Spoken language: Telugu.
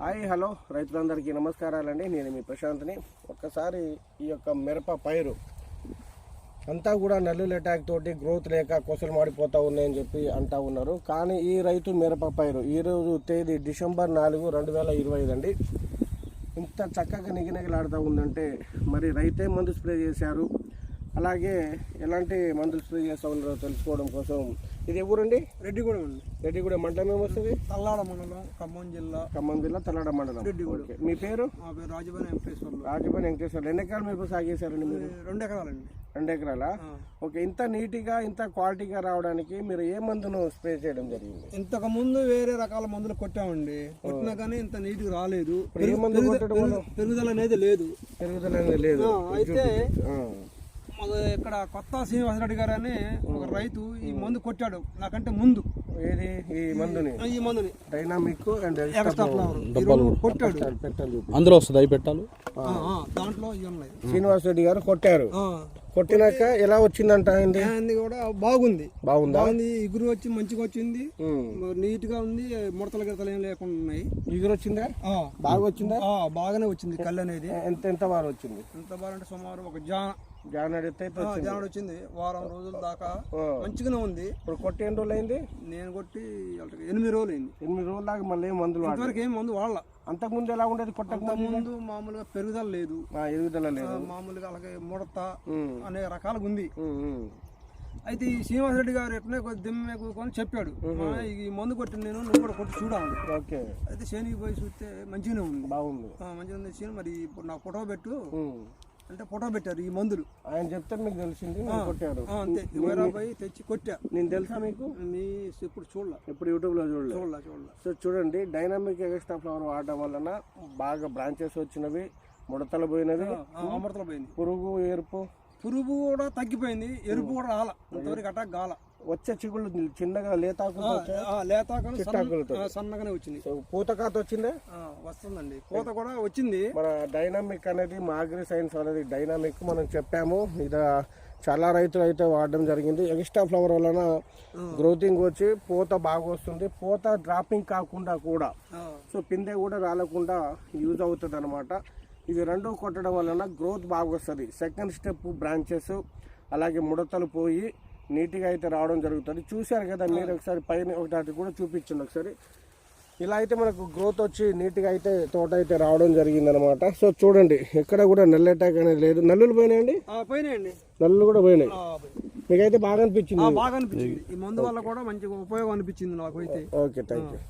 Hi hello. రైతులందరికీ నమస్కారాలండి. నేను మీ ప్రశాంత్ని. ఒక్కసారి ఈ యొక్క మిరప పైరు అంతా కూడా నల్లుల అటాక్ తోటి గ్రోత్ లేక కొసలు మాడిపోతూ ఉన్నాయని చెప్పి అంటా ఉన్నారు. కానీ ఈ రైతు మిరప పైరు ఈరోజు తేదీ డిసెంబర్ నాలుగు రెండు వేల ఇరవై ఐదు అండి. ఇంత చక్కగా నిగనిగలాడుతూ ఉందంటే మరి రైతే మందు స్ప్రే చేశారు. అలాగే ఎలాంటి మందులు స్ప్రే చేస్తూ ఉన్నారో తెలుసుకోవడం కోసం ఇది ఎవరండి రెడ్డిగూడెం అండి రెడ్డిగూడ మండలం ఏమొస్తుంది తల్లాడ మండలం ఖమ్మం జిల్లా ఖమ్మం జిల్లా తల్లడ మండలం రెడ్డిగూడెం. మీ పేరు రాజభాని వెంకటేశ్వర్లు రాజపల్లి వెంకటేశ్వర ఎన్ని ఎకరాలు మిరప సాగేశారండి మీరు రెండు ఎకరాలండి రెండు ఎకరాలా. ఓకే ఇంత నీట్గా ఇంత క్వాలిటీగా రావడానికి మీరు ఏ మందును స్ప్రే చేయడం జరిగింది ఇంతకు ముందు వేరే రకాల మందులు కొట్టామండి కొట్టినా కానీ ఇంత నీట్గా రాలేదు పెరుగుదల అనేది లేదు పెరుగుదల అనేది లేదు అయితే ఇక్కడ కొత్త శ్రీనివాసరెడ్డి గారు అని ఒక రైతు ఈ మందు కొట్టాడు. నాకంటే ముందు. ఏది? ఈ మందుని? ఈ మందుని. డైనామిక్ అండ్ కొట్టాడు. పెట్టాలి అందులో వస్తుంది అవి పెట్టాలు? ఆ, ఆ, దాంట్లో ఇవి ఉన్నాయి. శ్రీనివాస్ రెడ్డి గారు కొట్టారు. ఆ, కొట్టినాక ఎలా వచ్చిందంట ఆయనది అది కూడా బాగుంది. బాగుందా? బాగుంది. ఇగురు వచ్చి మంచిగా వచ్చింది. నీట్గా ఉంది ముడతల గిడతలు ఏం లేకుండా ఉన్నాయి. ఇగురు వచ్చిందా? బాగా వచ్చిందా? బాగానే వచ్చింది కళ్ళు అనేది. ఎంత ఎంత వారు వచ్చింది? ఎంత బాగాలంటే సుమారు ఒక జాన జానడి జానడు వచ్చింది. వారం రోజుల దాకా. మంచిగానే ఉంది. ఇప్పుడు కొట్టి ఎన్ని రోజులు అయింది? నేను కొట్టి వాళ్ళకి ఎనిమిది రోజులు అయింది. ఎనిమిది రోజుల దాకా మళ్ళీ ఏం మందులు ఇంతవరకు ఏం మందు వాడాల. అంతకుముందు ఎలా ఉండేది కొట్టక ముందు? ముందు మామూలుగా పెరుగుదల లేదు. ఆ, లేదు. మామూలుగా అలాగే ముడత అనేక రకాలుగా ఉంది. అయితే ఈ శ్రీనివాసరెడ్డి గారు ఎట్లనే కొద్ది దిమ్మె కూకొని చెప్పాడు. "మా, ఈ మందు కొట్టి నేను నువ్వు కూడా కొట్టి చూడాలి ఓకే. అయితే శనికి పోయి చూస్తే మంచిగానే ఉంది. బాగుంది. మంచిగా ఉంది శని. మరి ఇప్పుడు నాకు ఫోటో పెట్టు. అంటే ఫోటో పెట్టారు ఈ మందులు. ఆయన చెప్తే మీకు తెలిసింది కొట్టారు అంతే. పోయి తెచ్చి కొట్టా. నేను తెలుసా మీకు? నీ ఇప్పుడు చూడలే. ఇప్పుడు యూట్యూబ్లో చూడలేదు చూడలే చూడలే. సో చూడండి డైనామిక్ ఎక్స్ట్రా ఫ్లవర్ వాడడం వలన బాగా బ్రాంచెస్ వచ్చినవి ముడతలు పోయినవి అమృతలో పోయింది పురుగు ఎరుపు పురుగు కూడా తగ్గిపోయింది ఎరుపు కూడా రాల. అంతవరకు అటాక్ గాల. వచ్చే చిగుళ్ళు చిన్నగా ఆ, సన్నగానే వచ్చింది సో పూతకాత వచ్చిందే? వస్తుందండి. కోత కూడా వచ్చింది. మన డైనామిక్ అనేది మాగ్రి సైన్స్ అనేది డైనామిక్ మనం చెప్పాము. ఇది చాలా రైతులు అయితే వాడడం జరిగింది. ఎక్స్ట్రా ఫ్లవర్ వలన గ్రోతింగ్ వచ్చి పూత బాగా వస్తుంది. పూత డ్రాపింగ్ కాకుండా కూడా సో పిందె కూడా రాలకుండా యూజ్ అవుతుంది అనమాట ఇవి రెండు కొట్టడం వలన గ్రోత్ బాగా వస్తుంది సెకండ్ స్టెప్ బ్రాంచెస్ అలాగే ముడతలు పోయి నీట్గా అయితే రావడం జరుగుతుంది. చూశారు కదా మీరు ఒకసారి పైన ఒకటి కూడా చూపించండి ఒకసారి. ఇలా అయితే మనకు గ్రోత్ వచ్చి నీట్గా అయితే తోట అయితే రావడం జరిగిందనమాట. సో చూడండి ఎక్కడ కూడా నల్ల అటాక్ అనేది లేదు. నల్లులు పోయినాయండి? పోయినాయండి. నల్లులు కూడా పోయినాయి. మీకైతే బాగా అనిపించింది. బాగా అనిపించింది. ఈ మందు వల్ల కూడా మంచిగా ఉపయోగం అనిపించింది నాకు అయితే ఓకే థ్యాంక్ యూ